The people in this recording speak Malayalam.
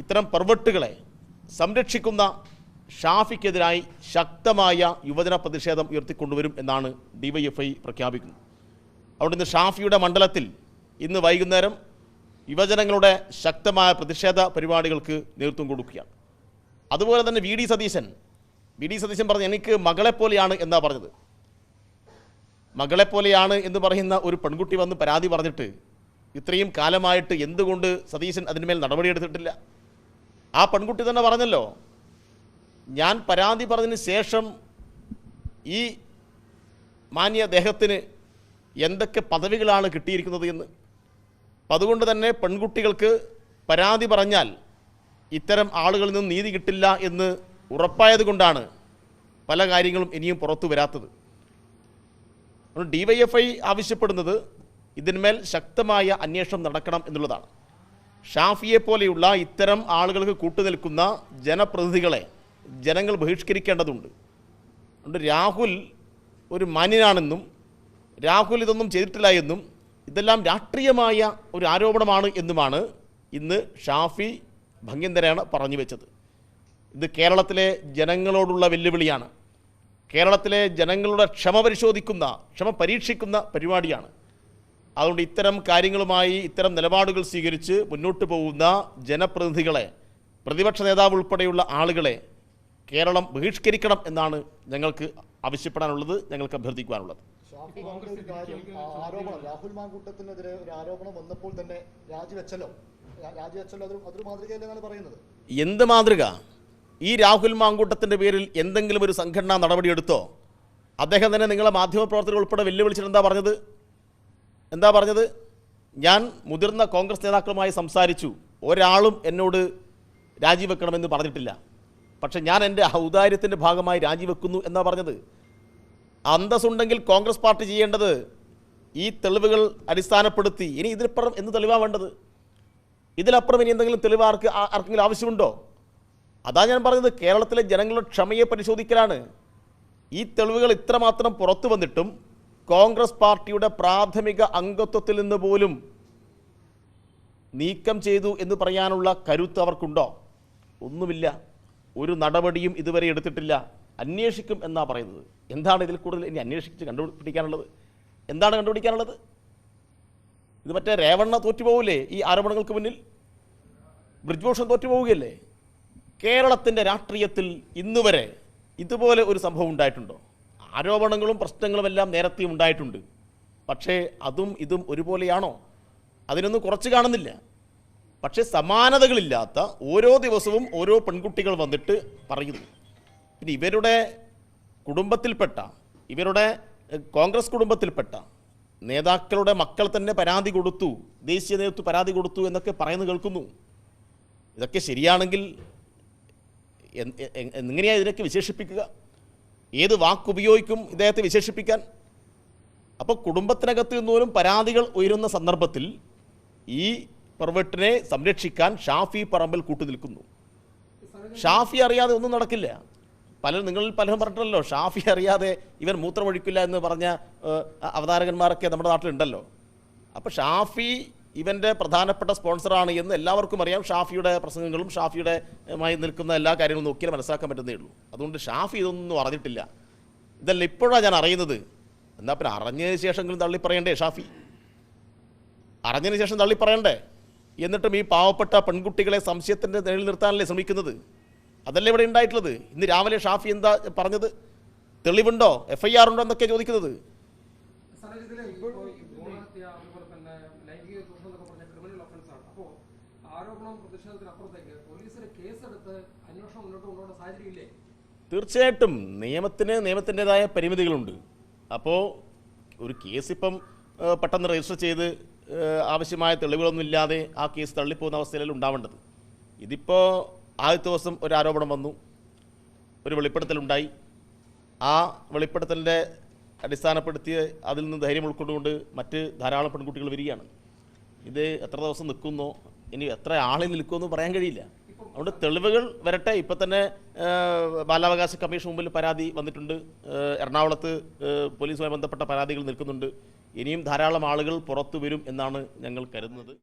ഇത്തരം പെർവെട്ടുകളെ സംരക്ഷിക്കുന്ന ഷാഫിക്കെതിരായി ശക്തമായ യുവജന പ്രതിഷേധം ഉയർത്തിക്കൊണ്ടുവരും എന്നാണ് ഡിവൈഎഫ്ഐ പ്രഖ്യാപിക്കുന്നത്. അതുകൊണ്ട് ഇന്ന് ഷാഫിയുടെ മണ്ഡലത്തിൽ ഇന്ന് വൈകുന്നേരം യുവജനങ്ങളുടെ ശക്തമായ പ്രതിഷേധ പരിപാടികൾക്ക് നേതൃത്വം കൊടുക്കുകയാണ്. അതുപോലെ തന്നെ V D Satheesan V D Satheesan പറഞ്ഞ എനിക്ക് മകളെപ്പോലെയാണ് എന്നാ പറഞ്ഞത്. മകളെപ്പോലെയാണ് എന്ന് പറയുന്ന ഒരു പെൺകുട്ടി വന്ന് പരാതി പറഞ്ഞിട്ട് ഇത്രയും കാലമായിട്ട് എന്തുകൊണ്ട് സതീശൻ അതിന്മേൽ നടപടിയെടുത്തിട്ടില്ല ആ പെൺകുട്ടി തന്നെ പറഞ്ഞല്ലോ. ഞാൻ പരാതി പറഞ്ഞതിന് ശേഷം ഈ മാന്യ ദേഹത്തിന് എന്തൊക്കെ പദവികളാണ് കിട്ടിയിരിക്കുന്നത് എന്ന്. അപ്പം അതുകൊണ്ട് തന്നെ പെൺകുട്ടികൾക്ക് പരാതി പറഞ്ഞാൽ ഇത്തരം ആളുകളിൽ നിന്ന് നീതി കിട്ടില്ല എന്ന് ഉറപ്പായതുകൊണ്ടാണ് പല കാര്യങ്ങളും ഇനിയും പുറത്തു വരാത്തത്. ഡി വൈ എഫ് ഐ ആവശ്യപ്പെടുന്നത് ഇതിന്മേൽ ശക്തമായ അന്വേഷണം നടക്കണം എന്നുള്ളതാണ്. ഷാഫിയെ പോലെയുള്ള ഇത്തരം ആളുകൾക്ക് കൂട്ടുനിൽക്കുന്ന ജനപ്രതിനിധികളെ ജനങ്ങൾ ബഹിഷ്കരിക്കേണ്ടതുണ്ട്. അതുകൊണ്ട് രാഹുൽ ഒരു മനിനാണെന്നും രാഹുൽ ഇതൊന്നും ചെയ്തിട്ടില്ല എന്നും ഇതെല്ലാം രാഷ്ട്രീയമായ ഒരു ആരോപണമാണ് എന്നുമാണ് ഇന്ന് ഷാഫി ഭംഗ്യന്തരാണ് പറഞ്ഞു വെച്ചത്. ഇത് കേരളത്തിലെ ജനങ്ങളോടുള്ള വെല്ലുവിളിയാണ്. കേരളത്തിലെ ജനങ്ങളുടെ ക്ഷമ പരിശോധിക്കുന്ന ക്ഷമ പരീക്ഷിക്കുന്ന പരിപാടിയാണ്. അതുകൊണ്ട് ഇത്തരം കാര്യങ്ങളുമായി ഇത്തരം നിലപാടുകൾ സ്വീകരിച്ച് മുന്നോട്ട് പോകുന്ന ജനപ്രതിനിധികളെ പ്രതിപക്ഷ നേതാവ് ഉൾപ്പെടെയുള്ള ആളുകളെ കേരളം ബഹിഷ്കരിക്കണം എന്നാണ് ഞങ്ങൾക്ക് ആവശ്യപ്പെടാനുള്ളത് ഞങ്ങൾക്ക് അഭ്യർത്ഥിക്കുവാനുള്ളത്. ആരോപണം രാഹുൽ മാങ്കൂട്ടത്തിനെതിരെ ഒരു ആരോപണം വന്നപ്പോൾ തന്നെ രാജിവെച്ചല്ലോ. രാ- രാജിവെച്ചല്ലോ അതൊരു അതൊരു മാതൃകയല്ലെന്നാണ് പറയുന്നത്. എന്ത് മാതൃക? ഈ രാഹുൽ മാങ്കൂട്ടത്തിന്റെ പേരിൽ എന്തെങ്കിലും ഒരു സംഘടനാ നടപടിയെടുത്തോ? അദ്ദേഹം തന്നെ നിങ്ങളെ മാധ്യമപ്രവർത്തകർ ഉൾപ്പെടെ വെല്ലുവിളിച്ചിട്ട് എന്താ പറഞ്ഞത്? എന്താ പറഞ്ഞത്? ഞാൻ മുതിർന്ന കോൺഗ്രസ് നേതാക്കളുമായി സംസാരിച്ചു. ഒരാളും എന്നോട് രാജിവെക്കണമെന്ന് പറഞ്ഞിട്ടില്ല. പക്ഷെ ഞാൻ എന്റെ ഔദാര്യത്തിന്റെ ഭാഗമായി രാജിവെക്കുന്നു എന്നാ പറഞ്ഞത്. അന്തസ്സുണ്ടെങ്കിൽ കോൺഗ്രസ് പാർട്ടി ചെയ്യേണ്ടത് ഈ തെളിവുകൾ അടിസ്ഥാനപ്പെടുത്തി. ഇനി ഇതിനപ്പുറം എന്ത് തെളിവാണ് വേണ്ടത്? ഇതിലപ്പുറം ഇനി എന്തെങ്കിലും തെളിവ് ആർക്ക് ആർക്കെങ്കിലും ആവശ്യമുണ്ടോ? അതാ ഞാൻ പറഞ്ഞത് കേരളത്തിലെ ജനങ്ങളുടെ ക്ഷമയെ പരിശോധിക്കലാണ്. ഈ തെളിവുകൾ ഇത്രമാത്രം പുറത്തു വന്നിട്ടും കോൺഗ്രസ് പാർട്ടിയുടെ പ്രാഥമിക അംഗത്വത്തിൽ നിന്ന് പോലും നീക്കം ചെയ്തു എന്ന് പറയാനുള്ള കരുത്ത് അവർക്കുണ്ടോ? ഒന്നുമില്ല. ഒരു നടപടിയും ഇതുവരെ എടുത്തിട്ടില്ല. അന്വേഷിക്കും എന്നാ പറയുന്നത്. എന്താണ് ഇതിൽ കൂടുതൽ ഇനി അന്വേഷിച്ച് കണ്ടുപിടിക്കാനുള്ളത്? എന്താണ് കണ്ടുപിടിക്കാനുള്ളത്? ഇത് മറ്റേ രേവണ്ണ തോറ്റുപോകില്ലേ ഈ ആരോപണങ്ങൾക്ക് മുന്നിൽ? ബ്രിജ്ഭൂഷൺ തോറ്റുപോവുകയല്ലേ? കേരളത്തിന്റെ രാഷ്ട്രീയത്തിൽ ഇന്നുവരെ ഇതുപോലെ ഒരു സംഭവം ഉണ്ടായിട്ടുണ്ടോ? ആരോപണങ്ങളും പ്രശ്നങ്ങളും എല്ലാം നേരത്തെ ഉണ്ടായിട്ടുണ്ട്. പക്ഷേ അതും ഇതും ഒരുപോലെയാണോ? അതിനൊന്നും കുറച്ച് കാണുന്നില്ല. പക്ഷേ സമാനതകളില്ലാത്ത ഓരോ ദിവസവും ഓരോ പെൺകുട്ടികൾ വന്നിട്ട് പറയുന്നു. പിന്നെ ഇവരുടെ കുടുംബത്തിൽപ്പെട്ട ഇവരുടെ കോൺഗ്രസ് കുടുംബത്തിൽപ്പെട്ട നേതാക്കളുടെ മക്കൾ തന്നെ പരാതി കൊടുത്തു ദേശീയ നേതൃത്വം പരാതി കൊടുത്തു എന്നൊക്കെ പറയുന്നു കേൾക്കുന്നു. ഇതൊക്കെ ശരിയാണെങ്കിൽ എങ്ങനെയാണ് ഇതിനൊക്കെ വിശേഷിപ്പിക്കുക? ഏത് വാക്കുപയോഗിക്കും ഇദ്ദേഹത്തെ വിശേഷിപ്പിക്കാൻ? അപ്പോൾ കുടുംബത്തിനകത്ത് നിന്നോലും പരാതികൾ ഉയരുന്ന സന്ദർഭത്തിൽ ഈ പെർവെട്ടിനെ സംരക്ഷിക്കാൻ ഷാഫി പറമ്പിൽ കൂട്ടുനിൽക്കുന്നു ഷാഫി അറിയാതെ ഒന്നും നടക്കില്ല. പലരും നിങ്ങളിൽ പലരും പറഞ്ഞിട്ടല്ലോ ഷാഫി അറിയാതെ ഇവൻ മൂത്രമൊഴിക്കില്ല എന്ന് പറഞ്ഞ അവതാരകന്മാരൊക്കെ നമ്മുടെ നാട്ടിലുണ്ടല്ലോ. അപ്പോൾ ഷാഫി ഇവന്റെ പ്രധാനപ്പെട്ട സ്പോൺസറാണ് എന്ന് എല്ലാവർക്കും അറിയാം. ഷാഫിയുടെ പ്രസംഗങ്ങളും ഷാഫിയുടെ മായി നിൽക്കുന്ന എല്ലാ കാര്യങ്ങളും നോക്കിയാൽ മനസ്സിലാക്കാൻ പറ്റുന്നേ ഉള്ളൂ അതുകൊണ്ട് ഷാഫി ഇതൊന്നും അറിഞ്ഞിട്ടില്ല. ഇതല്ല ഇപ്പോഴാണ് ഞാൻ അറിയുന്നത്. എന്നാൽ പിന്നെ അറിഞ്ഞതിന് തള്ളി പറയണ്ടേ ഷാഫി? അറിഞ്ഞതിന് ശേഷം തള്ളി പറയണ്ടേ? എന്നിട്ടും ഈ പാവപ്പെട്ട പെൺകുട്ടികളെ സംശയത്തിന്റെ നിഴൽ നിർത്താനല്ലേ ശ്രമിക്കുന്നത്? അതല്ലേ ഇവിടെ ഉണ്ടായിട്ടുള്ളത്? ഇന്ന് രാവിലെ ഷാഫി എന്താ പറഞ്ഞത്? തെളിവുണ്ടോ? എഫ് ഐ ആർ ഉണ്ടോ എന്നൊക്കെ ചോദിക്കുന്നത്. ചൂഷണം പറഞ്ഞ ക്രിമിനൽ offence ആണ്. അപ്പോ ആരോപണം പ്രതിഷേധത്തിനപ്പുറത്തേക്ക് പോലീസിന് കേസെടുത്ത് അന്വേഷണം മുന്നോട്ട് കൊണ്ടുപോകുന്ന സാഹചര്യമില്ലേ? തീർച്ചയായിട്ടും നിയമത്തിന് നിയമത്തിന്റെതായ പരിമിതികളുണ്ട്. അപ്പോൾ ഒരു കേസ് ഇപ്പം ഏഹ്, പെട്ടെന്ന് രജിസ്റ്റർ ചെയ്ത് ആവശ്യമായ തെളിവുകളൊന്നും ഇല്ലാതെ ആ കേസ് തള്ളിപ്പോകുന്ന അവസ്ഥയിലല്ല ഉണ്ടാവേണ്ടത്. ഇതിപ്പോൾ ആദ്യത്തെ ദിവസം ഒരു ആരോപണം വന്നു. ഒരു വെളിപ്പെടുത്തലുണ്ടായി. ആ വെളിപ്പെടുത്തലിന്റെ അടിസ്ഥാനപ്പെടുത്തി അതിൽ നിന്ന് ധൈര്യം ഉൾക്കൊണ്ടുകൊണ്ട് മറ്റ് ധാരാളം പെൺകുട്ടികൾ വരികയാണ്. ഇത് എത്ര ദിവസം നിൽക്കുന്നു? ഇനി എത്ര ആളിൽ നിൽക്കുമെന്ന് പറയാൻ കഴിയില്ല. അതുകൊണ്ട് തെളിവുകൾ വരട്ടെ. ഇപ്പം തന്നെ ബാലാവകാശ കമ്മീഷൻ മുമ്പിൽ പരാതി വന്നിട്ടുണ്ട്. എറണാകുളത്ത് പോലീസുമായി ബന്ധപ്പെട്ട പരാതികൾ നിൽക്കുന്നുണ്ട്. ഇനിയും ധാരാളം ആളുകൾ പുറത്തു വരും എന്നാണ് ഞങ്ങൾ കരുതുന്നത്.